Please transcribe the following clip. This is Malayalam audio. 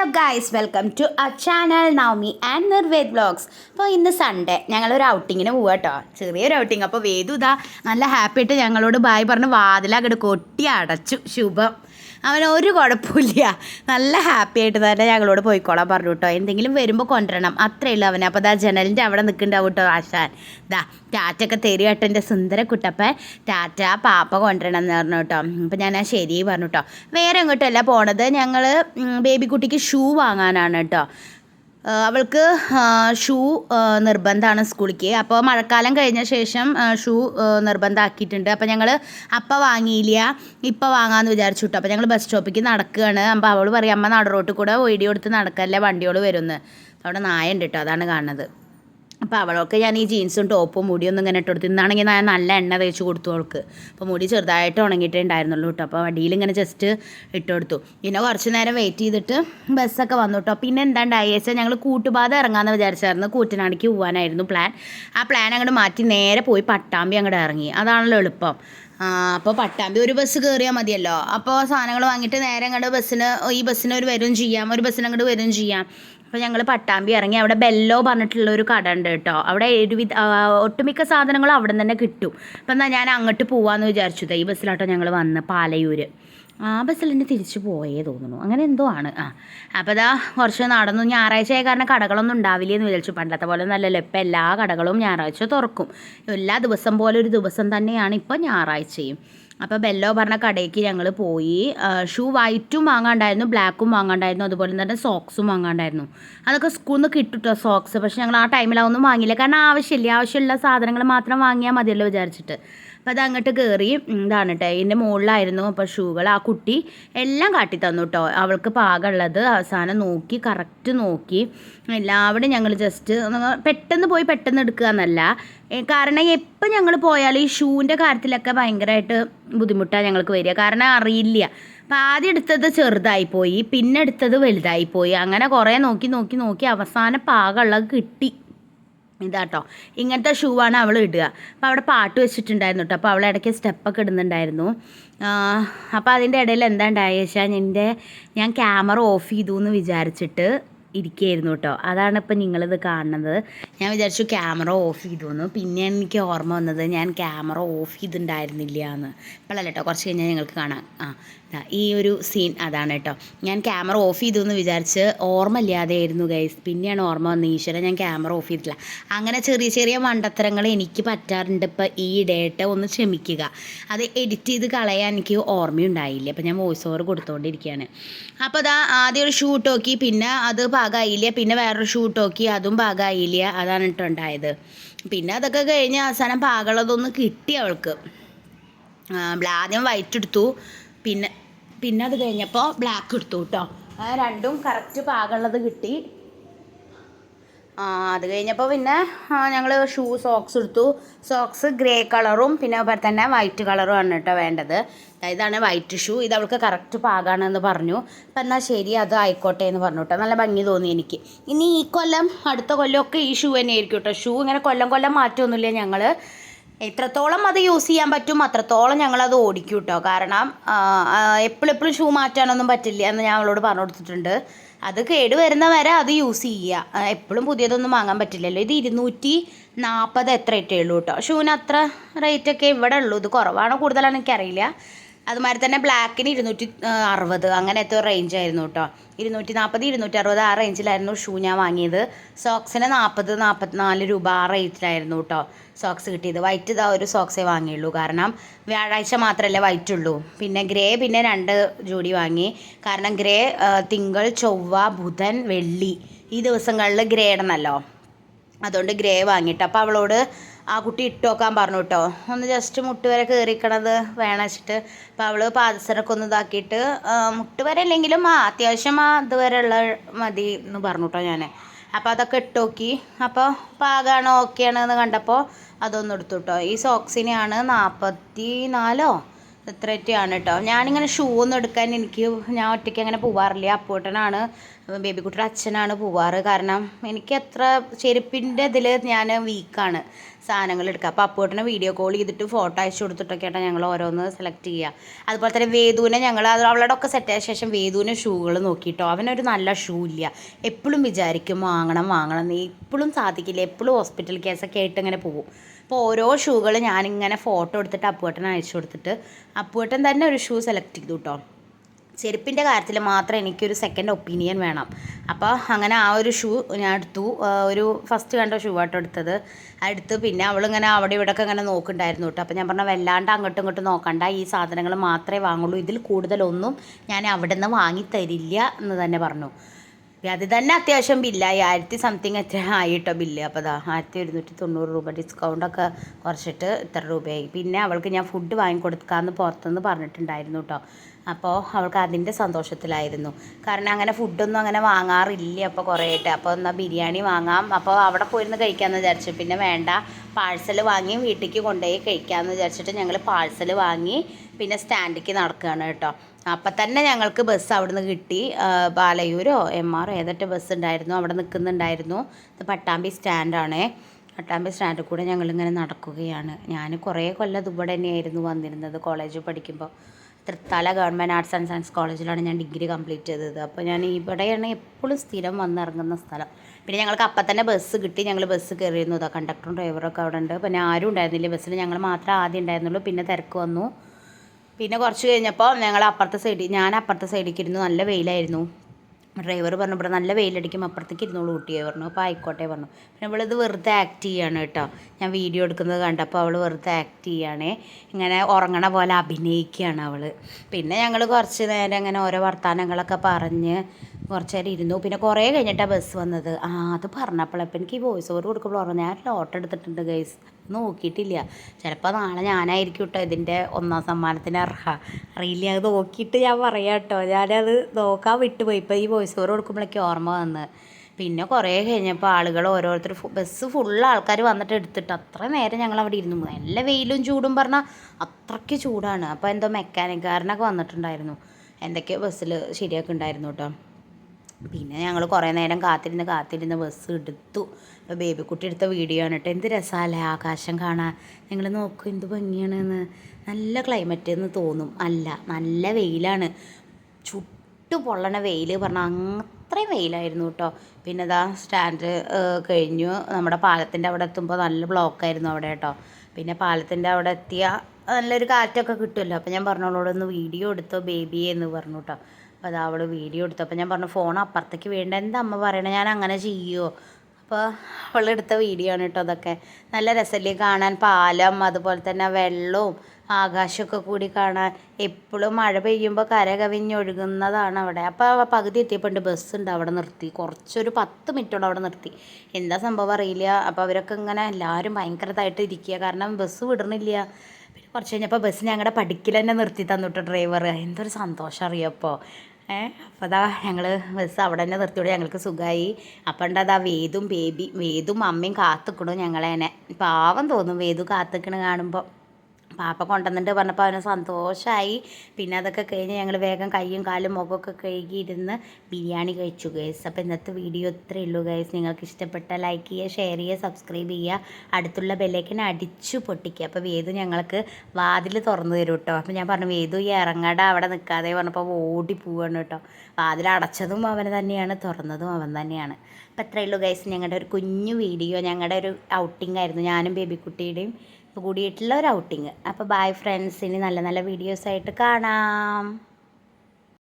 Hello guys welcome to a channel Navami and Nirved vlogs അപ്പോൾ ഇന്ന് സൺഡേ ഞങ്ങളൊരു ഔട്ടിങ്ങിന് പോവുക കേട്ടോ ചെറിയൊരു ഔട്ടിങ് അപ്പോൾ വേദു ഇതാ നല്ല ഹാപ്പി ആയിട്ട് ഞങ്ങളോട് ബായ് പറഞ്ഞ് വാതിലങ്ങോട്ട് കൊട്ടി അടച്ചു. ശുഭം. അവൻ ഒരു കുഴപ്പമില്ല. നല്ല ഹാപ്പി ആയിട്ട് തന്നെ ഞങ്ങളോട് പോയിക്കോളാൻ പറഞ്ഞു കേട്ടോ എന്തെങ്കിലും വരുമ്പോൾ കൊണ്ടുവരണം. അത്രയേ ഉള്ളൂ അവനെ. അപ്പോൾ ദാ ജനലിന്റെ അവിടെ നിൽക്കുന്നുണ്ടാവും കേട്ടോ ആശാൻ. ദാ ടാറ്റൊക്കെ തരും കേട്ടോ എന്റെ സുന്ദര കുട്ടപ്പൻ ടാറ്റ പാപ്പ കൊണ്ടുവരണം എന്ന് പറഞ്ഞു കേട്ടോ അപ്പോൾ ഞാൻ ആ ശരി പറഞ്ഞു കേട്ടോ വേറെ എങ്ങോട്ടല്ല പോണത്? ഞങ്ങൾ ബേബി കുട്ടിക്ക് ഷൂ വാങ്ങാനാണ് കേട്ടോ അവൾക്ക് ഷൂ നിർബന്ധമാണ് സ്കൂളിലേക്ക് അപ്പോൾ മഴക്കാലം കഴിഞ്ഞ ശേഷം ഷൂ നിർബന്ധമാക്കിയിട്ടുണ്ട്. അപ്പോൾ ഞങ്ങൾ അപ്പം വാങ്ങിയില്ല ഇപ്പം വാങ്ങാമെന്ന് വിചാരിച്ചു കേട്ടോ അപ്പോൾ ഞങ്ങൾ ബസ് സ്റ്റോപ്പിലേക്ക് നടക്കുകയാണ് അപ്പോൾ അവൾ പറയും അമ്മ നട റോട്ടിൽ കൂടെ വീഡിയോ നടക്കല്ലേ വണ്ടിയോട് വരുമെന്ന് അവിടെ നായ ഉണ്ട് കേട്ടോ അതാണ് കാണുന്നത്. അപ്പോൾ അവൾക്ക് ഞാൻ ഈ ജീൻസും ടോപ്പും മുടിയൊന്നും ഇങ്ങനെ ഇട്ട് കൊടുത്തു. ഇന്നാണെങ്കിൽ ഞാൻ നല്ല എണ്ണ തേച്ച് കൊടുത്തു അവൾക്ക്. അപ്പോൾ മുടി ചെറുതായിട്ട് ഉണങ്ങിയിട്ടേ ഉണ്ടായിരുന്നുള്ളൂ കേട്ടോ. അപ്പോൾ വടിയിൽ ഇങ്ങനെ ജസ്റ്റ് ഇട്ട് കൊടുത്തു. പിന്നെ കുറച്ച് നേരം വെയിറ്റ് ചെയ്തിട്ട് ബസ്സൊക്കെ വന്നു കേട്ടോ. പിന്നെ എന്താ ഉണ്ടായി വെച്ചാൽ ഞങ്ങൾ കൂട്ടുപാത ഇറങ്ങാമെന്ന് വിചാരിച്ചായിരുന്നു. കൂറ്റനാടിക്ക് പോകാനായിരുന്നു പ്ലാൻ ആ പ്ലാൻ അങ്ങോട്ട് മാറ്റി നേരെ പോയി പട്ടാമ്പി അങ്ങോട്ട് ഇറങ്ങി. അതാണല്ലോ എളുപ്പം. അപ്പോൾ പട്ടാമ്പി ഒരു ബസ് കയറിയാൽ മതിയല്ലോ. അപ്പോൾ സാധനങ്ങൾ വാങ്ങിയിട്ട് നേരെ അങ്ങോട്ട് ബസ്സിന് ഈ ബസ്സിന് ഒരു വരും ചെയ്യാം. ഒരു ബസ്സിന് അങ്ങോട്ട് വരും ചെയ്യാം. അപ്പോൾ ഞങ്ങൾ പട്ടാമ്പി ഇറങ്ങി. അവിടെ ബെല്ലോ പറഞ്ഞിട്ടുള്ള ഒരു കട ഉണ്ട് കേട്ടോ. അവിടെ ഒരുവിധ ഒട്ടുമിക്ക സാധനങ്ങളും അവിടെ തന്നെ കിട്ടും. അപ്പം എന്നാൽ ഞാൻ അങ്ങോട്ട് പോവാമെന്ന് വിചാരിച്ചു. ഈ ബസ്സിലാട്ടോ ഞങ്ങൾ വന്ന് പാലയൂർ ആ ബസ്സിൽ തന്നെ തിരിച്ചു പോയേ തോന്നുന്നു. അങ്ങനെ എന്തോ ആണ്. ആ അപ്പോൾ അതാ കുറച്ച് നടന്നു. ഞായറാഴ്ച ആയ കാരണം കടകളൊന്നും ഉണ്ടാവില്ല എന്ന് വിചാരിച്ചു. പണ്ടത്തെ പോലെ നല്ലല്ലോ ഇപ്പം എല്ലാ കടകളും ഞായറാഴ്ച തുറക്കും. എല്ലാ ദിവസം പോലെ ഒരു ദിവസം തന്നെയാണ് ഇപ്പോൾ ഞായറാഴ്ചയും. അപ്പോൾ ബെല്ലോ പറഞ്ഞ കടയ്ക്ക് ഞങ്ങൾ പോയി. ഷൂ വൈറ്റും വാങ്ങാണ്ടായിരുന്നു ബ്ലാക്കും വാങ്ങാണ്ടായിരുന്നു അതുപോലെ തന്നെ സോക്സും വാങ്ങാണ്ടായിരുന്നു. അതൊക്കെ സ്കൂളിൽ നിന്ന് കിട്ടും സോക്സ്? പക്ഷേ ഞങ്ങൾ ആ ടൈമിൽ അതൊന്നും വാങ്ങിയില്ല. കാരണം ആവശ്യമില്ല. ആവശ്യമുള്ള സാധനങ്ങൾ മാത്രം വാങ്ങിയാൽ മതിയല്ലോ വിചാരിച്ചിട്ട്. അപ്പോൾ അത് അങ്ങോട്ട് കയറി ഇതാണ് കേട്ടോ ഇതിന്റെ മുകളിലായിരുന്നു അപ്പോൾ ഷൂകൾ. ആ കുട്ടി എല്ലാം കാട്ടി തന്നു കേട്ടോ അവൾക്ക് പാകമുള്ളത് അവസാനം നോക്കി കറക്റ്റ് നോക്കി. എല്ലാവരും ഞങ്ങൾ ജസ്റ്റ് പെട്ടെന്ന് പോയി പെട്ടെന്ന് എടുക്കുക എന്നല്ല. കാരണം എപ്പോൾ ഞങ്ങൾ പോയാൽ ഈ ഷൂവിന്റെ കാര്യത്തിലൊക്കെ ഭയങ്കരമായിട്ട് ബുദ്ധിമുട്ടാണ് ഞങ്ങൾക്ക് വരിക. കാരണം അറിയില്ല. അപ്പം ആദ്യം എടുത്തത് ചെറുതായിപ്പോയി പിന്നെ എടുത്തത് വലുതായിപ്പോയി അങ്ങനെ കുറേ നോക്കി നോക്കി നോക്കി അവസാന പാകമുള്ളത് കിട്ടി. ഇതാട്ടോ. ഇങ്ങനത്തെ ഷൂ ആണ് അവൾ ഇടുക. അപ്പോൾ അവിടെ പാട്ട് വെച്ചിട്ടുണ്ടായിരുന്നു കേട്ടോ അപ്പോൾ അവൾ ഇടയ്ക്ക് സ്റ്റെപ്പൊക്കെ ഇടുന്നുണ്ടായിരുന്നു. അപ്പോൾ അതിന്റെ ഇടയിൽ എന്താ ഉണ്ടായ വെച്ചാൽ എന്റെ ഞാൻ ക്യാമറ ഓഫ് ചെയ്തു എന്ന് വിചാരിച്ചിട്ട് ഇരിക്കുകയായിരുന്നു കേട്ടോ അതാണ് ഇപ്പം നിങ്ങളിത് കാണുന്നത്. ഞാൻ വിചാരിച്ചു ക്യാമറ ഓഫ് ചെയ്തു എന്ന്. പിന്നെ എനിക്ക് ഓർമ്മ വന്നത് ഞാൻ ക്യാമറ ഓഫ് ചെയ്തിട്ടുണ്ടായിരുന്നില്ല എന്ന്. ഇപ്പോഴല്ല കേട്ടോ കുറച്ച് കഴിഞ്ഞാൽ ഞങ്ങൾക്ക് കാണാം. ആ ഈ ഒരു സീൻ അതാണ് കേട്ടോ. ഞാൻ ക്യാമറ ഓഫ് ചെയ്തു എന്ന് വിചാരിച്ച് ഓർമ്മയില്ലാതെയായിരുന്നു ഗൈസ് പിന്നെയാണ് ഓർമ്മ വന്നത്. ഈശ്വരൻ ഞാൻ ക്യാമറ ഓഫ് ചെയ്തിട്ടില്ല. അങ്ങനെ ചെറിയ ചെറിയ മണ്ടത്തരങ്ങൾ എനിക്ക് പറ്റാറുണ്ട്. ഇപ്പോൾ ഈ ഡേറ്റ ഒന്ന് ക്ഷമിക്കുക. അത് എഡിറ്റ് ചെയ്ത് കളയാൻ എനിക്ക് ഓർമ്മയുണ്ടായില്ല. അപ്പോൾ ഞാൻ വോയിസ് ഓവർ കൊടുത്തുകൊണ്ടിരിക്കുകയാണ് അപ്പോൾ അതാ ആദ്യം ഒരു ഷൂട്ട് നോക്കി പിന്നെ അത് പാകമായില്ല പിന്നെ വേറൊരു ഷൂട്ട് നോക്കി അതും പാകമായില്ല അതാണ് കേട്ടോ ഉണ്ടായത്. പിന്നെ അതൊക്കെ കഴിഞ്ഞ് അവസാനം പാകമുള്ളതൊന്ന് കിട്ടി അവൾക്ക്. ആദ്യം വൈറ്റ് എടുത്തു. പിന്നെ പിന്നെ അത് കഴിഞ്ഞപ്പോൾ ബ്ലാക്ക് എടുത്തു കേട്ടോ രണ്ടും കറക്റ്റ് പാകമുള്ളത് കിട്ടി. ആ അത് കഴിഞ്ഞപ്പോൾ പിന്നെ ഞങ്ങൾ ഷൂ സോക്സ് എടുത്തു. സോക്സ് ഗ്രേ കളറും പിന്നെ അതുപോലെ തന്നെ വൈറ്റ് കളറും ആണ് കേട്ടോ വേണ്ടത്. ഇതാണ് വൈറ്റ് ഷൂ ഇത് അവൾക്ക് കറക്റ്റ് പാകാണെന്ന് പറഞ്ഞു. അപ്പം എന്നാൽ ശരി അത് ആയിക്കോട്ടെ എന്ന് പറഞ്ഞു കേട്ടോ നല്ല ഭംഗി തോന്നി എനിക്ക്. ഇനി ഈ കൊല്ലം അടുത്ത കൊല്ലമൊക്കെ ഈ ഷൂ തന്നെ ആയിരിക്കും കേട്ടോ ഷൂ ഇങ്ങനെ കൊല്ലം കൊല്ലം മാറ്റമൊന്നുമില്ല ഞങ്ങൾ എത്രത്തോളം അത് യൂസ് ചെയ്യാൻ പറ്റും അത്രത്തോളം ഞങ്ങളത് ഓടിക്കും കേട്ടോ കാരണം എപ്പോഴും എപ്പോഴും ഷൂ മാറ്റാനൊന്നും പറ്റില്ല എന്ന് ഞാൻ അവളോട് പറഞ്ഞു കൊടുത്തിട്ടുണ്ട്. അത് കേട് വരുന്ന വരെ അത് യൂസ് ചെയ്യുക. എപ്പോഴും പുതിയതൊന്നും വാങ്ങാൻ പറ്റില്ലല്ലോ. ഇത് ഇരുന്നൂറ്റി നാൽപ്പത് എത്ര ഇട്ടേ ഉള്ളൂ കേട്ടോ ഷൂവിന് അത്ര റേറ്റൊക്കെ ഇവിടെ ഉള്ളൂ. ഇത് കുറവാണോ കൂടുതലാണോ എനിക്കറിയില്ല. അതുമാതിരി തന്നെ ബ്ലാക്കിന് ഇരുന്നൂറ്റി അറുപത്. അങ്ങനത്തെ ഒരു റേഞ്ച് ആയിരുന്നു കേട്ടോ ഇരുന്നൂറ്റി നാൽപ്പത് ഇരുന്നൂറ്റി അറുപത് ആ റേഞ്ചിലായിരുന്നു ഷൂ ഞാൻ വാങ്ങിയത്. സോക്സിന് നാൽപ്പത് നാൽപ്പത്തിനാല് രൂപ ആ റേറ്റിലായിരുന്നു കേട്ടോ സോക്സ് കിട്ടിയത്. വൈറ്റ് ഇതാ ഒരു സോക്സേ വാങ്ങിയുള്ളൂ. കാരണം വ്യാഴാഴ്ച മാത്രമല്ലേ വൈറ്റ് ഉള്ളൂ. പിന്നെ ഗ്രേ പിന്നെ രണ്ട് ജോഡി വാങ്ങി. കാരണം ഗ്രേ തിങ്കൾ ചൊവ്വ ബുധൻ വെള്ളി ഈ ദിവസങ്ങളിൽ ഗ്രേ ഇടണമല്ലോ അതുകൊണ്ട് ഗ്രേ വാങ്ങിയിട്ട്. അപ്പോൾ അവളോട് ആ കുട്ടി ഇട്ട് നോക്കാൻ പറഞ്ഞു കേട്ടോ. ഒന്ന് ജസ്റ്റ് മുട്ട് വരെ കയറിക്കണത് വേണം വെച്ചിട്ട്. അപ്പോൾ അവൾ പാദസരൊക്കെ ഒന്ന് ഇതാക്കിയിട്ട് മുട്ട് വരെ അല്ലെങ്കിലും ആ അത്യാവശ്യം ആ ഇതുവരെ ഉള്ള മതി എന്ന് പറഞ്ഞു കേട്ടോ ഞാൻ അപ്പോൾ അതൊക്കെ ഇട്ട് നോക്കി. അപ്പോൾ പാകമാണ് ഓക്കെയാണ് എന്ന് കണ്ടപ്പോൾ അതൊന്നും എടുത്തു കേട്ടോ. ഈ സോക്സിനെയാണ് നാൽപ്പത്തി നാലോ ഇത്രയൊക്കെയാണ് കേട്ടോ. ഞാനിങ്ങനെ ഷൂ ഒന്നും എടുക്കാൻ എനിക്ക് ഞാൻ ഒറ്റയ്ക്ക് അങ്ങനെ പോവാറില്ല. അപ്പൂട്ടനാണ് ബേബി കുട്ടിയുടെ അച്ഛനാണ് പോവാറ്. കാരണം എനിക്ക് അത്ര ചെരുപ്പിന്റെ ഇതിൽ ഞാൻ വീക്കാണ് സാധനങ്ങൾ എടുക്കുക. അപ്പോൾ അപ്പോട്ടിനെ വീഡിയോ കോൾ ചെയ്തിട്ട് ഫോട്ടോ അയച്ചു കൊടുത്തിട്ടൊക്കെയാണ് ഞങ്ങൾ ഓരോന്ന് സെലക്ട് ചെയ്യുക. അതുപോലെ തന്നെ വേദുവിനെ ഞങ്ങൾ അവളുടെ ഒക്കെ സെറ്റായ ശേഷം വേദുവിന് ഷൂകൾ നോക്കിയിട്ടോ. അവനൊരു നല്ല ഷൂ ഇല്ല. എപ്പോഴും വിചാരിക്കും വാങ്ങണം വാങ്ങണം എന്ന് എപ്പോഴും സാധിക്കില്ല. എപ്പോഴും ഹോസ്പിറ്റൽ കേസൊക്കെ ആയിട്ട് ഇങ്ങനെ പോകും. അപ്പോൾ ഓരോ ഷൂകൾ ഞാനിങ്ങനെ ഫോട്ടോ എടുത്തിട്ട് അപ്പുവേട്ടൻ അയച്ചു കൊടുത്തിട്ട് അപ്പുവേട്ടൻ തന്നെ ഒരു ഷൂ സെലക്ട് ചെയ്തു കേട്ടോ ചെരുപ്പിന്റെ കാര്യത്തിൽ മാത്രം എനിക്കൊരു സെക്കൻഡ് ഒപ്പീനിയൻ വേണം. അപ്പോൾ അങ്ങനെ ആ ഒരു ഷൂ ഞാൻ എടുത്തു. ഒരു ഫസ്റ്റ് കണ്ട ഷൂ ആട്ടോ എടുത്തത്. എടുത്ത് പിന്നെ അവളിങ്ങനെ അവിടെ ഇവിടെയൊക്കെ ഇങ്ങനെ നോക്കുന്നുണ്ടായിരുന്നു കേട്ടോ. അപ്പോൾ ഞാൻ പറഞ്ഞ വല്ലാണ്ട് അങ്ങോട്ടും ഇങ്ങോട്ടും നോക്കണ്ട. ഈ സാധനങ്ങൾ മാത്രമേ വാങ്ങുള്ളൂ. ഇതിൽ കൂടുതലൊന്നും ഞാൻ അവിടെ നിന്ന് വാങ്ങി തരില്ല എന്ന് തന്നെ പറഞ്ഞു. അത് തന്നെ അത്യാവശ്യം ബില്ലായി ആയിരത്തി സംതിങ് എത്ര ആയിട്ടോ ബില്ല് അപ്പോൾ അതാ ആയിരത്തി ഒരുന്നൂറ്റി തൊണ്ണൂറ് രൂപ ഡിസ്കൗണ്ടൊക്കെ കുറച്ചിട്ട് ഇത്ര രൂപയായി. പിന്നെ അവൾക്ക് ഞാൻ ഫുഡ് വാങ്ങിക്കൊടുക്കാമെന്ന് പുറത്തുനിന്ന് പറഞ്ഞിട്ടുണ്ടായിരുന്നു കേട്ടോ. അപ്പോൾ അവൾക്ക് അതിന്റെ സന്തോഷത്തിലായിരുന്നു. കാരണം അങ്ങനെ ഫുഡൊന്നും അങ്ങനെ വാങ്ങാറില്ല അപ്പോൾ കുറേ ആയിട്ട് അപ്പോൾ എന്നാൽ ബിരിയാണി വാങ്ങാം. അപ്പോൾ അവിടെ പോയിരുന്ന് കഴിക്കാമെന്ന് വിചാരിച്ചു. പിന്നെ വേണ്ട പാഴ്സൽ വാങ്ങി വീട്ടിലേക്ക് കൊണ്ടുപോയി കഴിക്കാമെന്ന് വിചാരിച്ചിട്ട് ഞങ്ങൾ പാഴ്സൽ വാങ്ങി പിന്നെ സ്റ്റാൻഡിലേക്ക് നടക്കുകയാണ് കേട്ടോ. അപ്പം തന്നെ ഞങ്ങൾക്ക് ബസ് അവിടുന്ന് കിട്ടി. ബാലയൂരോ എം ആറോ ഏതൊക്കെ ബസ് ഉണ്ടായിരുന്നു അവിടെ നിൽക്കുന്നുണ്ടായിരുന്നു. ഇത് പട്ടാമ്പി സ്റ്റാൻഡാണേ പട്ടാമ്പി സ്റ്റാൻഡിൽ കൂടെ ഞങ്ങളിങ്ങനെ നടക്കുകയാണ്. ഞാൻ കുറേ കൊല്ലം ഇവിടെ തന്നെയായിരുന്നു വന്നിരുന്നത്. കോളേജിൽ പഠിക്കുമ്പോൾ Thrithala government arts and science കോളേജിലാണ് ഞാൻ ഡിഗ്രി കംപ്ലീറ്റ് ചെയ്തത്. അപ്പോൾ ഞാൻ ഇവിടെയാണ് എപ്പോഴും സ്ഥിരം വന്നിറങ്ങുന്ന സ്ഥലം. പിന്നെ ഞങ്ങൾക്ക് അപ്പം തന്നെ ബസ് കിട്ടി. ഞങ്ങൾ ബസ് കയറിയിരുന്നു. അതാ കണ്ടക്ടറും ഡ്രൈവറൊക്കെ അവിടെ ഉണ്ട്. പിന്നെ ആരും ഉണ്ടായിരുന്നില്ല ബസ്സിൽ ഞങ്ങൾ മാത്രമേ ആദ്യം ഉണ്ടായിരുന്നുള്ളൂ. പിന്നെ തിരക്ക് വന്നു. പിന്നെ കുറച്ച് കഴിഞ്ഞപ്പോൾ ഞങ്ങൾ അപ്പുറത്തെ സൈഡിൽ ഞാൻ അപ്പുറത്തെ സൈഡിലേക്ക് ഇരുന്നു. നല്ല വെയിലായിരുന്നു. ഡ്രൈവർ പറഞ്ഞു ഇവിടെ നല്ല വെയിലടിക്കും അപ്പുറത്തേക്ക് ഇരുന്നോളൂ ഊട്ടിയെ പറഞ്ഞു. അപ്പോൾ ആയിക്കോട്ടെ പറഞ്ഞു. പിന്നെ ഇവളിത് വെറുതെ ആക്ട് ചെയ്യാണ് കേട്ടോ. ഞാൻ വീഡിയോ എടുക്കുന്നത് കണ്ടപ്പോൾ അവൾ വെറുതെ ആക്ട് ചെയ്യുകയാണേ ഇങ്ങനെ ഉറങ്ങണ പോലെ അഭിനയിക്കുകയാണ് അവൾ പിന്നെ ഞങ്ങൾ കുറച്ച് നേരം ഇങ്ങനെ ഓരോ വർത്തമാനങ്ങളൊക്കെ പറഞ്ഞ് കുറച്ച് നേരം ഇരുന്നു. പിന്നെ കുറേ കഴിഞ്ഞിട്ടാണ് ബസ് വന്നത്. ആ അത് പറഞ്ഞപ്പോഴപ്പോൾ എനിക്ക് ഈ വോയിസ് ഓവർ കൊടുക്കുമ്പോൾ ഓർമ്മ ഞാൻ ലോട്ട് എടുത്തിട്ടുണ്ട് ഗൈസ് നോക്കിയിട്ടില്ല. ചിലപ്പോൾ നാളെ ഞാനായിരിക്കും കേട്ടോ ഇതിന്റെ ഒന്നാം സമ്മാനത്തിന് അർഹ. അറിയില്ല അത് നോക്കിയിട്ട് ഞാൻ പറയാം കേട്ടോ ഞാനത് നോക്കാൻ വിട്ടുപോയി. ഇപ്പോൾ ഈ വോയിസ് ഓവർ കൊടുക്കുമ്പോഴൊക്കെ ഓർമ്മ വന്ന്. പിന്നെ കുറേ കഴിഞ്ഞപ്പോൾ ആളുകൾ ഓരോരുത്തർ ബസ് ഫുള്ള് ആൾക്കാർ വന്നിട്ട് എടുത്തിട്ട് അത്ര നേരം ഞങ്ങൾ അവിടെ ഇരുന്നു. നല്ല വെയിലും ചൂടും പറഞ്ഞാൽ അത്രയ്ക്ക് ചൂടാണ്. അപ്പോൾ എന്തോ മെക്കാനിക്കാരനൊക്കെ വന്നിട്ടുണ്ടായിരുന്നു. എന്തൊക്കെയോ ബസ്സിൽ ശരിയാക്കുന്നുണ്ടായിരുന്നു കേട്ടോ പിന്നെ ഞങ്ങൾ കുറേ നേരം കാത്തിരുന്ന് കാത്തിരുന്ന് ബസ് എടുത്തു. അപ്പോൾ ബേബി കുട്ടി എടുത്ത വീഡിയോ ആണ് കേട്ടോ എന്ത് രസമല്ലേ ആകാശം കാണാൻ. നിങ്ങൾ നോക്കൂ എന്ത് ഭംഗിയാണെന്ന്. നല്ല ക്ലൈമറ്റ് എന്ന് തോന്നും. അല്ല നല്ല വെയിലാണ്. ചുട്ടു പൊള്ളണ വെയിൽ പറഞ്ഞാൽ അത്രയും വെയിലായിരുന്നു കേട്ടോ പിന്നെ ഇതാ സ്റ്റാൻഡ് കഴിഞ്ഞു. നമ്മുടെ പാലത്തിന്റെ അവിടെ എത്തുമ്പോൾ നല്ല ബ്ലോക്കായിരുന്നു അവിടെ കേട്ടോ പിന്നെ പാലത്തിന്റെ അവിടെ എത്തിയ നല്ലൊരു കാറ്റൊക്കെ കിട്ടുമല്ലോ അപ്പോൾ ഞാൻ പറഞ്ഞോളോട് ഒന്ന് വീഡിയോ എടുത്തോ ബേബിയെ എന്ന് പറഞ്ഞു കേട്ടോ അപ്പോൾ അത് അവൾ വീഡിയോ എടുത്തപ്പോൾ ഞാൻ പറഞ്ഞു ഫോൺ അപ്പുറത്തേക്ക് വേണ്ട എന്താ അമ്മ പറയണേ? ഞാൻ അങ്ങനെ ചെയ്യുമോ അപ്പോൾ അവളെടുത്ത വീഡിയോ ആണ് കേട്ടോ അതൊക്കെ നല്ല രസമല്ലേ കാണാൻ. പാലം അതുപോലെ തന്നെ വെള്ളവും ആകാശമൊക്കെ കൂടി കാണാൻ. എപ്പോഴും മഴ പെയ്യുമ്പോൾ കര കവിഞ്ഞൊഴുകുന്നതാണ് അവിടെ. അപ്പോൾ പകുതി എത്തിയപ്പോൾ ഉണ്ട് ബസ് ഉണ്ട് അവിടെ നിർത്തി. കുറച്ചൊരു പത്ത് മിനിറ്റോടെ അവിടെ നിർത്തി. എന്താ സംഭവം അറിയില്ല. അപ്പോൾ അവരൊക്കെ ഇങ്ങനെ എല്ലാവരും ഭയങ്കരതായിട്ട് ഇരിക്കുക. കാരണം ബസ് വിടണില്ല. പിന്നെ കുറച്ച് കഴിഞ്ഞപ്പോൾ ബസ് ഞങ്ങളുടെ പഠിക്കൽ തന്നെ നിർത്തി തന്നിട്ട് ഡ്രൈവർ എന്തൊരു സന്തോഷം അറിയപ്പോൾ അപ്പോൾ അതാ ഞങ്ങൾ ബസ് അവിടെ തന്നെ നിർത്തിയോടെ ഞങ്ങൾക്ക് സുഖമായി അപ്പം അതാ വേദും ബേബി വേദും അമ്മയും കാത്തുക്കണു ഞങ്ങളേനെ പാവം തോന്നും വേദു കാത്തുക്കണ് കാണുമ്പോൾ പാപ്പ കൊണ്ടുവന്നിട്ട് പറഞ്ഞപ്പോൾ അവന് സന്തോഷമായി പിന്നെ അതൊക്കെ കഴിഞ്ഞ് ഞങ്ങൾ വേഗം കൈയും കാലും മുഖമൊക്കെ കഴുകിയിരുന്ന് ബിരിയാണി കഴിച്ചു ഗൈസ് അപ്പോൾ ഇന്നത്തെ വീഡിയോ ഇത്രയേ ഉള്ളൂ ഗൈസ് നിങ്ങൾക്ക് ഇഷ്ടപ്പെട്ട ലൈക്ക് ചെയ്യുക ഷെയർ ചെയ്യുക സബ്സ്ക്രൈബ് ചെയ്യുക. അടുത്തുള്ള ബെല്ലേക്കിനെ അടിച്ചു പൊട്ടിക്കുക. അപ്പോൾ വേദു ഞങ്ങൾക്ക് വാതിൽ തുറന്നു തരും കേട്ടോ അപ്പോൾ ഞാൻ പറഞ്ഞു വേദു ഈ ഇറങ്ങട അവിടെ നിൽക്കാതെ. പറഞ്ഞപ്പോൾ ഓടി പോവാണ് കേട്ടോ വാതിൽ അടച്ചതും അവൻ തന്നെയാണ് തുറന്നതും അവൻ തന്നെയാണ്. അപ്പോൾ ഇത്രയേ ഉള്ളൂ ഗൈസ് ഞങ്ങളുടെ ഒരു കുഞ്ഞു വീഡിയോ ഞങ്ങളുടെ ഒരു ഔട്ടിംഗ് ആയിരുന്നു. ഞാനും ബേബിക്കുട്ടിയുടെയും കൂടിയിട്ടുള്ള ഒരു ഔട്ടിങ് അപ്പോൾ ബൈ ഫ്രണ്ട്സ് ഇനി നല്ല നല്ല വീഡിയോസായിട്ട് കാണാം.